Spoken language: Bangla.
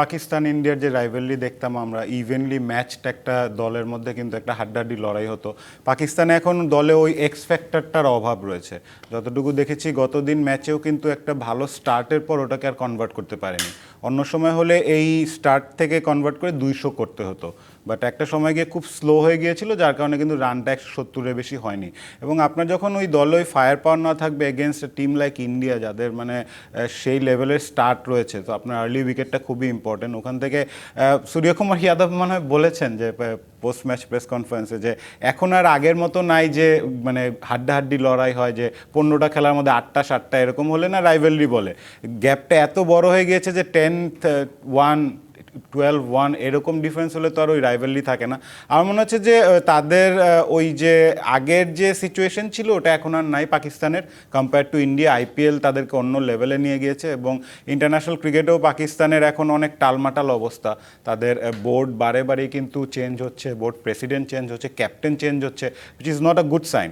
পাকিস্তান ইন্ডিয়ার যে রাইভেলরি দেখতাম আমরা ইভেনলি ম্যাচটা একটা দলের মধ্যে কিন্তু একটা হাড্ডাহাড্ডি লড়াই হতো। পাকিস্তানে এখন দলে ওই এক্স ফ্যাক্টরটার অভাব রয়েছে। যতটুকু দেখেছি গতদিন ম্যাচেও কিন্তু একটা ভালো স্টার্টের পর ওটাকে আর কনভার্ট করতে পারেনি। অন্য সময় হলে এই স্টার্ট থেকে কনভার্ট করে দুইশো করতে হতো। বাট একটা সময় গিয়ে খুব স্লো হয়ে গিয়েছিল, যার কারণে কিন্তু রানটা একশো সত্তরের বেশি হয়নি। এবং আপনার যখন ওই দলে ওই ফায়ার পাওয়ার না থাকবে এগেনস্ট টিম লাইক ইন্ডিয়া যাদের মানে সেই লেভেলের স্টার্ট রয়েছে, তো আপনার আর্লি উইকেটটা খুবই ইম্পর্টেন্ট ওখান থেকে সূর্যকুমার যাদব মনে হয় বলেছেন যে পোস্ট ম্যাচ প্রেস কনফারেন্সে যে, এখন আর আগের মতো নাই যে মানে হাড্ডাহাড্ডি লড়াই হয় যে, পনেরোটা খেলার মধ্যে আটটা, সাতটা এরকম হলে না রাইভেলরি বলে। গ্যাপটা এত বড় হয়ে গিয়েছে যে টেন্থ ওয়ান টুয়েলভ ওয়ান এরকম ডিফারেন্স হলে তো আর ওই রাইভেলরি থাকে না। আমার মনে হচ্ছে যে তাদের ওই যে আগের যে সিচুয়েশন ছিল, ওটা এখন আর নাই পাকিস্তানের। কম্পেয়ার টু ইন্ডিয়া আইপিএল তাদেরকে অন্য লেভেলে নিয়ে গিয়েছে এবং ইন্টারন্যাশনাল ক্রিকেটেও পাকিস্তানের এখন অনেক টালমাটাল অবস্থা। তাদের বোর্ড বারে বারেই কিন্তু চেঞ্জ হচ্ছে বোর্ড প্রেসিডেন্ট চেঞ্জ হচ্ছে ক্যাপ্টেন চেঞ্জ হচ্ছে which is not a good sign